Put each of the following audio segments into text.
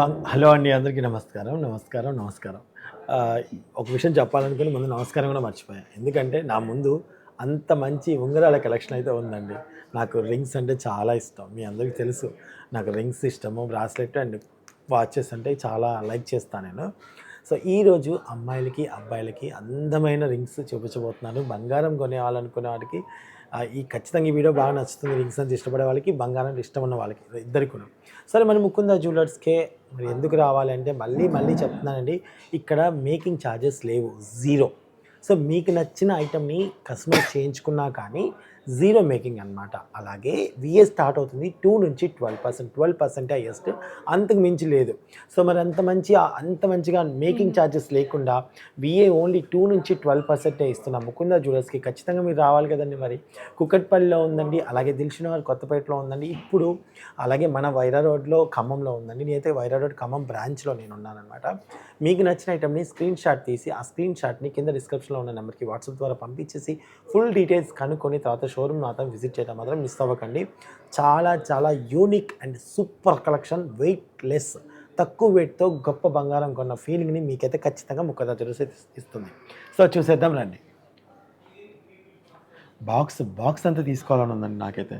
Hello అండి అందరికీ నమస్కారం నమస్కారం నమస్కారం. ఒక విషయం చెప్పాలనుకుని ముందు నమస్కారం కూడా మర్చిపోయాను ఎందుకంటే నా ముందు అంత మంచి ఉంగరాల కలెక్షన్ అయితే ఉందండి. నాకు రింగ్స్ అంటే చాలా ఇష్టం. మీ అందరికీ తెలుసు. నాకు రింగ్స్ ఇష్టము బ్రాస్లెట్ అండ్ వాచెస్ అంటే చాలా లైక్ చేస్తాను నేను. సో ఈరోజు అమ్మాయిలకి అబ్బాయిలకి అందమైన రింగ్స్ చూపించబోతున్నాను. బంగారం కొనేవాలనుకునే వాడికి ఈ ఖచ్చితంగా ఈ వీడియో బాగా నచ్చుతుంది. రింగ్స్ అంటే ఇష్టపడే వాళ్ళకి బంగారం ఇష్టం ఉన్న వాళ్ళకి ఇద్దరికి కూడా సరే మరి ముకుంద జ్యువెలర్స్కే మరి ఎందుకు రావాలి అంటే మళ్ళీ మళ్ళీ చెప్తున్నానండి. ఇక్కడ మేకింగ్ ఛార్జెస్ లేవు. జీరో. సో మీకు నచ్చిన ఐటమ్ని కస్టమర్ చేయించుకున్నా కానీ జీరో మేకింగ్ అన్నమాట. అలాగే విఏ స్టార్ట్ అవుతుంది టూ నుంచి twelve percent twelve percent highest అంతకు మించి లేదు. సో మరి అంత మంచి అంత మంచిగా మేకింగ్ ఛార్జెస్ లేకుండా విఏ ఓన్లీ టూ నుంచి ట్వెల్వ్ పర్సెంటే ఇస్తున్నాం ముకుంద జ్యువెలర్స్కి ఖచ్చితంగా మీరు రావాలి కదండి మరి. కుక్కట్పల్లిలో ఉందండి అలాగే దిల్షున వారి కొత్తపేటలో ఉందండి. ఇప్పుడు అలాగే మన వైరా రోడ్లో ఖమ్మంలో ఉందండి. నేనైతే వైరా రోడ్ ఖమ్మం బ్రాంచ్లో నేను ఉన్నానన్నమాట. మీకు నచ్చిన ఐటమ్ని స్క్రీన్ షాట్ తీసి ఆ స్క్రీన్ షాట్ని కింద డిస్క్రిప్షన్లో ఉన్న నెంబర్కి వాట్సాప్ ద్వారా పంపించేసి ఫుల్ డీటెయిల్స్ కనుక్కొని తర్వాత షోరూమ్ మాత్రం విజిట్ చేయడం మాత్రం మిస్ అవ్వకండి. చాలా చాలా unique and super collection weight less తక్కువ వెయిట్తో గొప్ప బంగారం కొన్న ఫీలింగ్ని మీకైతే ఖచ్చితంగా ముక్కదా తెలిసి ఇస్తుంది. సో చూసేద్దాం రండి. బాక్స్ బాక్స్ అంతా తీసుకోవాలని ఉందండి నాకైతే.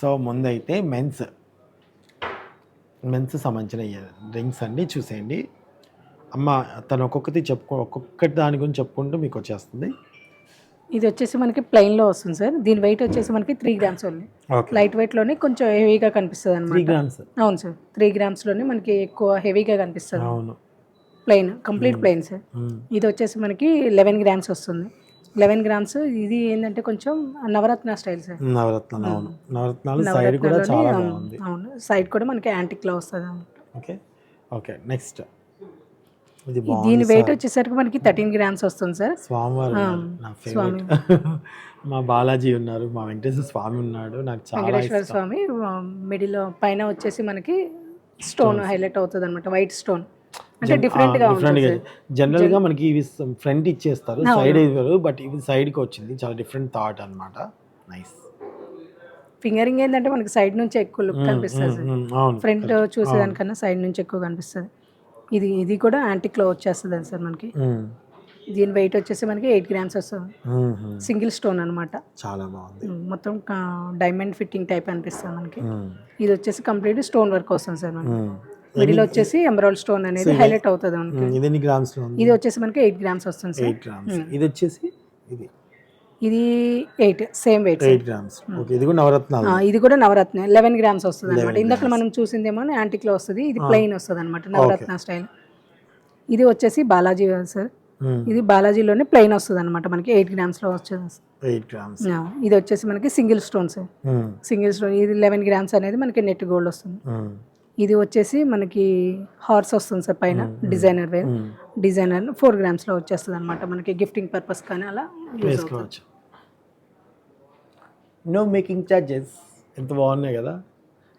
సో ముందైతే మెన్స్ మెన్స్ సంబంధించిన రింగ్స్ అన్నీ చూసేయండి. అమ్మ తను ఒక్కొక్కటి చెప్పుకో ఒక్కొక్కటి దాని గురించి చెప్పుకుంటూ మీకు వచ్చేస్తుంది. ఇది వచ్చేసి మనకి ప్లెయిన్లో వస్తుంది సార్. దీని వెయిట్ వచ్చేసి మనకి త్రీ గ్రామ్స్ ఓన్లీ. లైట్ వెయిట్లోనే కొంచెం హెవీగా కనిపిస్తుంది అనమాట అవును సార్. త్రీ గ్రామ్స్లోనే మనకి ఎక్కువ హెవీగా కనిపిస్తుంది. అవును. Plain complete plain sir. మ్మ్. ఇది వచ్చేసి మనకి లెవెన్ గ్రామ్స్ వస్తుంది. లెవెన్ గ్రామ్స్ ఇది ఏంటంటే కొంచెం నవరత్న స్టైల్ సార్. నవరత్నాలు అవును. నవరత్నాలు సైడ్ కూడా చాలా అవును, అవును. సైడ్ కూడా మనకి యాంటిక్లో వస్తుంది ఓకే ఓకే నెక్స్ట్ దీని వెయిట్ సార్. వచ్చేసరికి మనకి థర్టీన్ గ్రామ్స్ వస్తుంది సార్. స్వామివారు. నా ఫేవరెట్ మా బాలాజీ ఉన్నారు మా వెంకటేశ్వర స్వామి ఉన్నాడు నాకు చాలా వెంకటేశ్వర స్వామి మిడిల్ పైన వచ్చేసి మనకి స్టోన్ హైలైట్ అవుతుంది అనమాట వైట్ స్టోన్ అంటే డిఫరెంట్గా జనరల్గా మనకి ఇవి ఫ్రంట్ ఇచ్చేస్తారు సైడ్ ఇవ్వరు బట్ ఇవి సైడ్కి వచ్చింది చాలా డిఫరెంట్ థాట్ అన్నమాట. నైస్ ఫింగరింగ్ ఏంటంటే మనకి సైడ్ నుంచి ఎక్కువ లుక్ కనిపిస్తుంది ఫ్రంట్ చూసేదానికన్నా సైడ్ నుంచి ఎక్కువ కనిపిస్తుంది. ఇది ఇది కూడా యాంటిక్లో వచ్చేస్తుంది సార్ మనకి. దీని వెయిట్ వచ్చేసి మనకి ఎయిట్ గ్రామ్స్ వస్తుంది. సింగిల్ స్టోన్ అనమాట చాలా బాగుంది. మొత్తం డైమండ్ ఫిట్టింగ్ టైప్ అనిపిస్తుంది మనకి. ఇది వచ్చేసి కంప్లీట్ స్టోన్ వర్క్ వస్తుంది సార్ మనకి. మిడిల్ వచ్చేసి ఎమరాల్డ్ స్టోన్ అనేది హైలైట్ అవుతుంది మనకి. ఇది వచ్చేసి మనకి ఎయిట్ గ్రామ్స్ వస్తుంది సార్. ఇది వచ్చేసి ఇది. ఇది eight same weight eight grams okay ఇది కూడా నవరత్నాలు. ఇది కూడా నవరత్న. లెవెన్ గ్రామ్స్ వస్తుంది అనమాట ఇందాక మనం చూసిందేమో యాంటిక్లో వస్తుంది. ఇది ప్లెయిన్ వస్తుంది అనమాట నవరత్న స్టైల్. ఇది వచ్చేసి బాలాజీ సార్ మ్మ్. ఇది బాలాజీలోనే ప్లెయిన్ వస్తుంది అనమాట మనకి. ఎయిట్ గ్రామ్స్లో వచ్చేది ఎయిట్ గ్రామ్స్ ఇది వచ్చేసి మనకి సింగిల్ స్టోన్ సార్ మ్మ్. సింగిల్ స్టోన్ ఇది లెవెన్ గ్రామ్స్ అనేది మనకి నెట్ గోల్డ్ వస్తుంది. మ్మ్. ఇది వచ్చేసి మనకి హార్స్ వస్తుంది సార్ పైన. Designer wear. డిజైనర్ ఫోర్ గ్రామ్స్లో వచ్చేస్తుంది అనమాట మనకి గిఫ్టింగ్ పర్పస్ కానీ అలా యూజ్ అవుతుంది. నో మేకింగ్ ఛార్జెస్ ఎంత బాగున్నాయి కదా.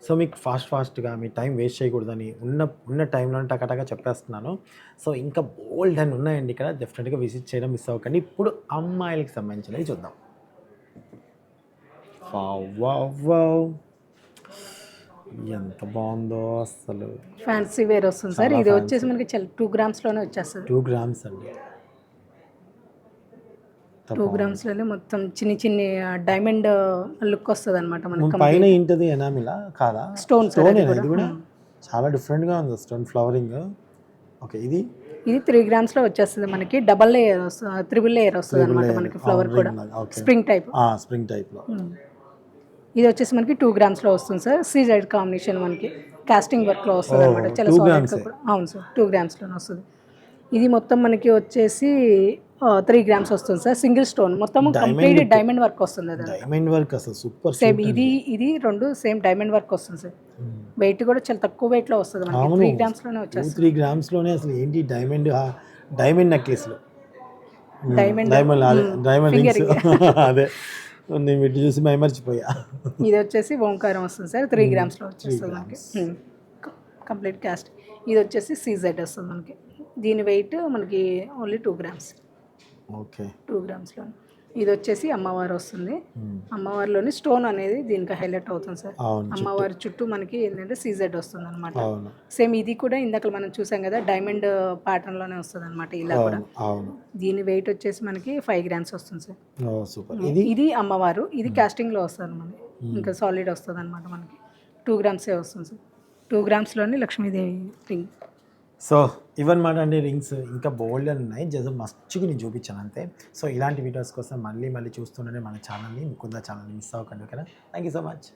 సో మీకు ఫాస్ట్ ఫాస్ట్గా మీ టైం వేస్ట్ చేయకూడదని ఉన్న ఉన్న టైంలో టకటగా చెప్పేస్తున్నాను. సో ఇంకా బోల్డ్ అని ఉన్నాయండి ఇక్కడ. డెఫినెట్గా విజిట్ చేయడం మిస్ అవ్వకండి. ఇప్పుడు అమ్మాయిలకి సంబంధించినవి చూద్దాం. Wow, wow, wow. ఎంత బాగుందో అసలు. ఫ్యాన్సీ వేర్ వస్తుంది సార్. ఇది వచ్చేసి మనకి టూ గ్రామ్స్లోనే వచ్చేస్తుంది. టూ గ్రామ్స్ అండి. టూ గ్రామ్స్లోనే మొత్తం చిన్ని చిన్ని డైమండ్ లుక్ వస్తుంది అనమాట మనకి మన పైన ఏంటది? ఎనామిలా? కాదా? స్టోన్ స్టోన్ ఇది కూడా చాలా డిఫరెంట్గా ఉంది. Stone flowering. ఓకే ఇది? ఇది త్రీ గ్రామ్స్లో వచ్చేస్తుంది మనకి. డబల్ లేయర్ వస్తుంది త్రిబుల్ లేయర్ వస్తుంది అనమాట మనకి ఫ్లవర్ కూడా. Spring type. స్ప్రింగ్ టైప్లో ఇది వచ్చేసి మనకి టూ గ్రామ్స్లో వస్తుంది సార్. సీజైడ్ కాంబినేషన్ మనకి కాస్టింగ్ వర్క్లో వస్తుంది అనమాట చాలా two సాలిడ్ grams గా కూడా. అవును సార్ టూ గ్రామ్స్లోనే వస్తుంది. ఇది మొత్తం మనకి వచ్చేసి త్రీ గ్రామ్స్ వస్తుంది సార్. Single stone. మొత్తం కంప్లీట్ డైమండ్ వర్క్ వస్తుంది డైమండ్ వర్క్ అసలు సూపర్ సేమ్ ఇది ఇది రెండు సేమ్ డైమండ్ వర్క్ వస్తుంది సార్. వెయిట్ కూడా చాలా తక్కువ వెయిట్లో వస్తుంది మనకి. త్రీ గ్రామ్స్లోనే వచ్చేస్తుంది. త్రీ గ్రామ్స్లోనే అసలు ఏంటి డైమండ్ డైమండ్ నెక్లెస్లు Diamond, డైమండ్ డైమండ్ రింగ్స్ అదే. నేను వీటి చూసి మైమర్చిపోయా ఇది వచ్చేసి ఓంకారం వస్తుంది సార్. త్రీ గ్రామ్స్లో వచ్చేస్తుంది మనకి. కంప్లీట్ కాస్ట్ ఇది వచ్చేసి సీజెడ్ వస్తుంది మనకి. దీని వెయిట్ మనకి only two grams okay. Two గ్రామ్స్లో ఇది వచ్చేసి అమ్మవారు వస్తుంది. మ్మ్. అమ్మవారిలోని స్టోన్ అనేది దీనికి హైలైట్ అవుతుంది సార్. అమ్మవారి చుట్టూ మనకి ఏంటంటే సీజెడ్ వస్తుంది అనమాట సేమ్ ఇది కూడా ఇందాక మనం చూసాం కదా డైమండ్ ప్యాటర్న్లోనే వస్తుంది అనమాట ఇలా కూడా. దీని వెయిట్ వచ్చేసి మనకి ఫైవ్ గ్రామ్స్ వస్తుంది సార్. ఇది? అమ్మవారు ఇది కాస్టింగ్లో వస్తుంది మనకి ఇంకా సాలిడ్ వస్తుంది అనమాట మనకి. టూ గ్రామ్సే వస్తుంది సార్. టూ గ్రామ్స్లోని లక్ష్మీదేవి రింగ్ సో ఇవన్నమాట అండి రింగ్స్ ఇంకా బోల్డ్ అని ఉన్నాయి. జస్ట్ మస్తుగా నేను చూపించాను అంతే. సో ఇలాంటి వీడియోస్ కోసం మళ్ళీ మళ్ళీ చూస్తుండే మన ఛానల్ని. ముకుందా ఛానల్ని మిస్ అవ్వకండి ఓకేనా? Thank you so much